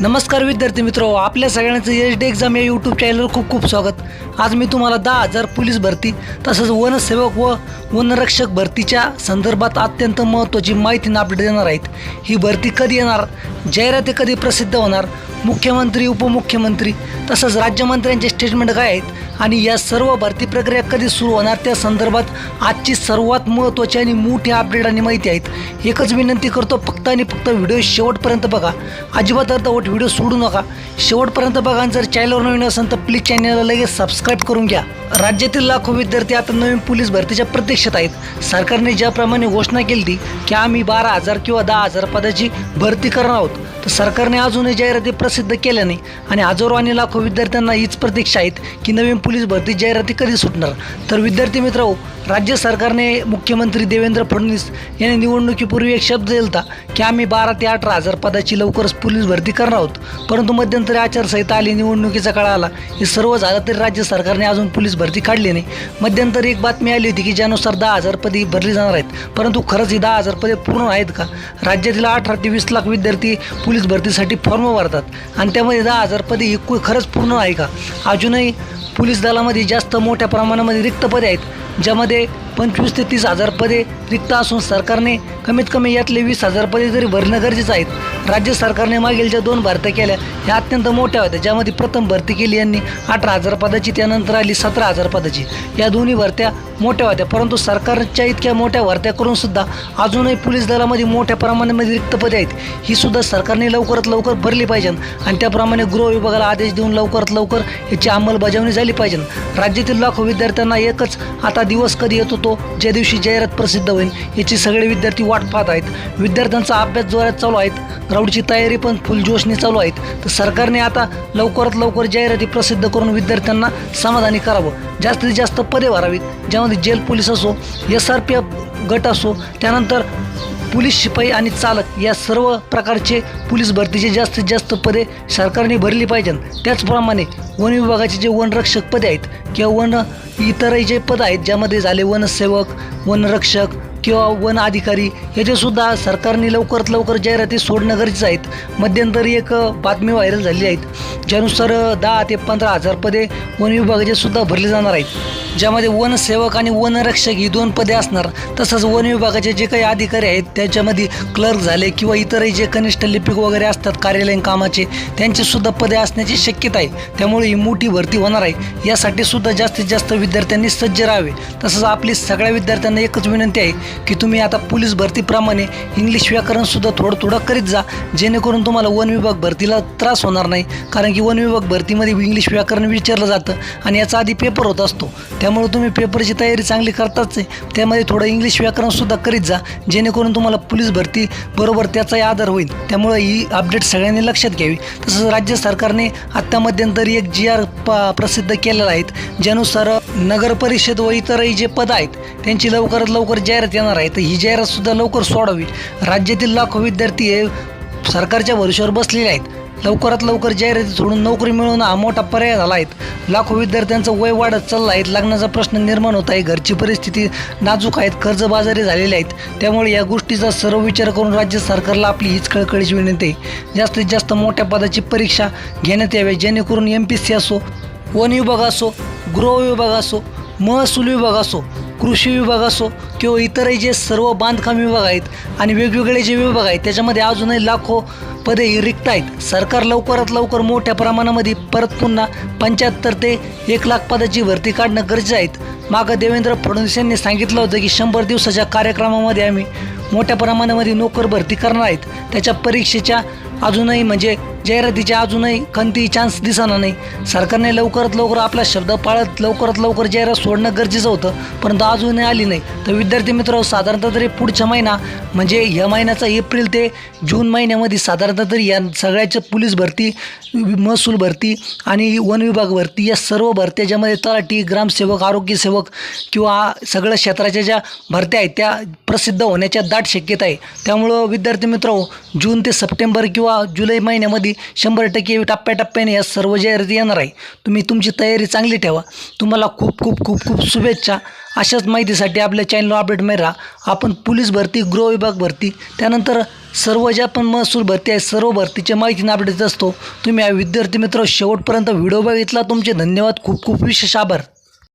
नमस्कार विद्यार्थी मित्र आपल्या सगळ्यांचं एच डी एक्झाम या यूट्यूब चॅनलवर खूप खूप स्वागत. आज मी तुम्हाला दहा हजार पोलीस भरती तसंच वनसेवक व वनरक्षक भरतीच्या संदर्भात अत्यंत महत्त्वाची माहिती अपडेट देणार आहेत. ही भरती कधी येणार? जाहिराती कधी प्रसिद्ध होणार? मुख्यमंत्री उपमुख्यमंत्री तसंच राज्यमंत्र्यांचे स्टेटमेंट काय आहेत? आणि या सर्व भरती प्रक्रिया कधी सुरू होणार? त्या संदर्भात आजची सर्वात महत्त्वाची आणि मोठी अपडेट आणि माहिती आहेत. एकच विनंती करतो फक्त आणि फक्त व्हिडिओ शेवटपर्यंत बघा. अजिबात अर्धवट व्हिडिओ सोडू नका. शेवटपर्यंत बघा जर चॅनलवर नवीन असेल तर प्लीज चॅनलला लगेच सबस्क्राईब करून घ्या. राज्यातील लाखो विद्यार्थी आता नवीन पोलीस भरतीच्या प्रतीक्षेत आहेत. सरकारने ज्याप्रमाणे घोषणा केली ती की आम्ही बारा हजार किंवा दहा हजार पदाची भरती करणार आहोत. तर सरकारने अजूनही जाहिराती प्रसिद्ध केल्या नाही आणि हजारो आणि लाखो विद्यार्थ्यांना हीच प्रतीक्षा आहेत की नवीन पोलीस भरती जाहिराती कधी सुटणार? तर विद्यार्थी मित्र राज्य सरकारने मुख्यमंत्री देवेंद्र फडणवीस यांनी निवडणुकीपूर्वी एक शब्द दिला होता की आम्ही बारा ते अठरा हजार पदाची लवकरच पोलीस भरती करणार आहोत. परंतु मध्यंतरी आचारसंहिता आली निवडणुकीचा काळ आला. हे सर्व झालं तरी राज्य सरकारने अजून पोलीस भरती काढली नाही. मध्यंतरी एक बातमी आली होती की ज्यानुसार दहा हजार पदे भरली जाणार आहेत. परंतु खरंच ही दहा हजार पदे पूर्ण आहेत का? राज्यातील अठरा ते वीस लाख विद्यार्थी पोलीस भरतीसाठी फॉर्म भरतात. आणि त्यामध्ये दहा हजार पदे ही खरंच पूर्ण आहे का? अजूनही पोलीस दलामध्ये जास्त मोठ्या प्रमाणामध्ये रिक्त पदे आहेत ज्यामध्ये पंचवीस ते तीस हजार पदे रिक्त असून सरकारने कमीत कमी यातले वीस हजार पदे तरी भरणं गरजेचं आहेत राज्य सरकारने मागील ज्या दोन भरत्या केल्या ह्या अत्यंत मोठ्या होत्या ज्यामध्ये प्रथम भरती केली यांनी अठरा हजार पदाची त्यानंतर आली सतरा हजार पदाची. या दोन्ही भरत्या मोठ्या होत्या परंतु सरकारच्या इतक्या मोठ्या भरत्या करूनसुद्धा अजूनही पोलीस दलामध्ये मोठ्या प्रमाणामध्ये रिक्त पदे आहेत. ही सुद्धा सरकारने लवकरात लवकर भरली पाहिजे आणि त्याप्रमाणे गृह विभागाला आदेश देऊन लवकरात लवकर याची अंमलबजावणी झाली. पाहिजे. राज्यातील लाखो विद्यार्थ्यांना एकच आता दिवस कधी येतो तो ज्या दिवशी जाहिरात प्रसिद्ध होईल याची सगळे विद्यार्थी वाट पाहत आहेत. विद्यार्थ्यांचा अभ्यास जोरात चालू आहेत. ग्राउंडची तयारी पण फुलजोशने चालू आहेत. तर सरकारने आता लवकरात लवकर जाहिराती प्रसिद्ध करून विद्यार्थ्यांना समाधानी करावं. जास्तीत जास्त पदे भरावीत. ज्यामध्ये जेल पोलीस असो एस आर पी एफ गट असो त्यानंतर पोलीस शिपाई आणि चालक या सर्व प्रकारचे पोलीस भरतीचे जास्तीत जास्त पदे सरकारने भरली पाहिजेत त्याचप्रमाणे वन विभागाचे जे वनरक्षक पदे आहेत किंवा वन इतरही जे पद आहेत ज्यामध्ये झाले वनसेवक वनरक्षक किंवा वन अधिकारी याचेसुद्धा सरकारने लवकरात लवकर जाहिराती सोडणं गरजेचं आहेत मध्यंतरी एक बातमी व्हायरल झाली आहेत ज्यानुसार दहा ते पंधरा हजार पदे वन विभागाचे सुद्धा भरले जाणार आहेत. ज्यामध्ये वनसेवक आणि वनरक्षक ही दोन पदे असणार. तसंच वन विभागाचे जे काही अधिकारी आहेत त्याच्यामध्ये क्लर्क झाले किंवा इतरही जे कनिष्ठ लिपिक वगैरे असतात कार्यालयीन कामाचे त्यांचेसुद्धा पदे असण्याची शक्यता आहे. त्यामुळे ही मोठी भरती होणार आहे. यासाठी सुद्धा जास्तीत जास्त विद्यार्थ्यांनी सज्ज राहावे. तसंच आपली सगळ्या विद्यार्थ्यांना एकच विनंती आहे की तुम्ही आता पोलीस भरतीप्रमाणे इंग्लिश व्याकरणसुद्धा थोडं थोडं करीत जा. जेणेकरून तुम्हाला वन विभाग भरतीला त्रास होणार नाही. कारण की वन विभाग भरतीमध्ये इंग्लिश व्याकरण विचारलं जातं आणि याचा आधी पेपर होत असतो. त्यामुळे तुम्ही पेपरची तयारी चांगली करताच आहे. त्यामध्ये थोडं इंग्लिश व्याकरणसुद्धा करीत जा. जेणेकरून तुम्हाला पोलीस भरती बरोबर त्याचाही आधार होईल. त्यामुळे ही अपडेट सगळ्यांनी लक्षात घ्यावी. तसंच राज्य सरकारने आत्ता मध्यंतरी एक जी आर प प्रसिद्ध केलेला आहेत. ज्यानुसार नगर परिषद व इतरही जे पद आहेत त्यांची लवकरात लवकर जाहिरात येणार आहे तर ही जाहिरातसुद्धा लवकर सोडावी. राज्यातील लाखो विद्यार्थी हे सरकारच्या भरोश्यावर बसलेले आहेत. लवकरात लवकर जाहिराती सोडून नोकरी मिळवणं हा मोठा पर्याय झाला आहे. लाखो विद्यार्थ्यांचं वय वाढत चाललं आहे. लग्नाचा प्रश्न निर्माण होत आहे. घरची परिस्थिती नाजूक आहेत. कर्जबाजारी झालेले आहेत. त्यामुळे या गोष्टीचा सर्व विचार करून राज्य सरकारला आपली हीच कळकळीची विनंती आहे. जास्तीत जास्त मोठ्या पदाची परीक्षा घेण्यात यावी. जेणेकरून एम पी सी असो वन विभाग असो गृह विभाग असो महसूल विभाग असो कृषी विभाग असो किंवा इतरही जे सर्व बांधकाम विभाग आहेत आणि वेगवेगळे जे विभाग आहेत त्याच्यामध्ये अजूनही लाखो पदे ही रिक्त आहेत सरकार लवकरात लवकर मोठ्या प्रमाणामध्ये परत पुन्हा पंच्याहत्तर ते एक लाख पदाची भरती काढणं गरजेचं आहेत मागं देवेंद्र फडणवीस यांनी सांगितलं होतं की शंभर दिवसाच्या कार्यक्रमामध्ये आम्ही मोठ्या प्रमाणामध्ये नोकर भरती करणार आहेत. त्याच्या परीक्षेच्या अजूनही म्हणजे जाहिरातीच्या अजूनही कोणतीही चान्स दिसणार नाही. सरकारने लवकरात लवकर आपला शब्द पाळत लवकरात लवकर जाहिरात सोडणं गरजेचं होतं परंतु अजूनही आली नाही. तर विद्यार्थी मित्र साधारणतः तरी पुढच्या महिना म्हणजे ह्या महिन्याचा एप्रिल ते जून महिन्यामध्ये साधारणतः तरी या सगळ्याच्या पोलीस भरती महसूल भरती आणि वन विभाग भरती या सर्व भरत्या ज्यामध्ये तलाठी ग्रामसेवक आरोग्यसेवक किंवा सगळ्या क्षेत्राच्या ज्या भरत्या आहेत त्या प्रसिद्ध होण्याच्या दाट शक्यता आहे. त्यामुळं विद्यार्थी मित्र जून ते सप्टेंबर किंवा जुलै महिन्यामध्ये शंभर टक्के टप्प्याटप्प्याने या सर्व जाहिराती येणार आहे. तुम्ही तुमची तयारी चांगली ठेवा. तुम्हाला खूप खूप खूप खूप शुभेच्छा. अशाच माहितीसाठी आपल्या चॅनलवर अपडेट मिळत राहा. आपण पोलीस भरती गृह विभाग भरती त्यानंतर सर्व ज्या पण महसूल भरती आहे सर्व भरतीच्या माहितीने अपडेट असतो. तुम्ही या विद्यार्थी मित्र शेवटपर्यंत व्हिडिओ बघितला तुमचे धन्यवाद. खूप खूप विशेष आभार.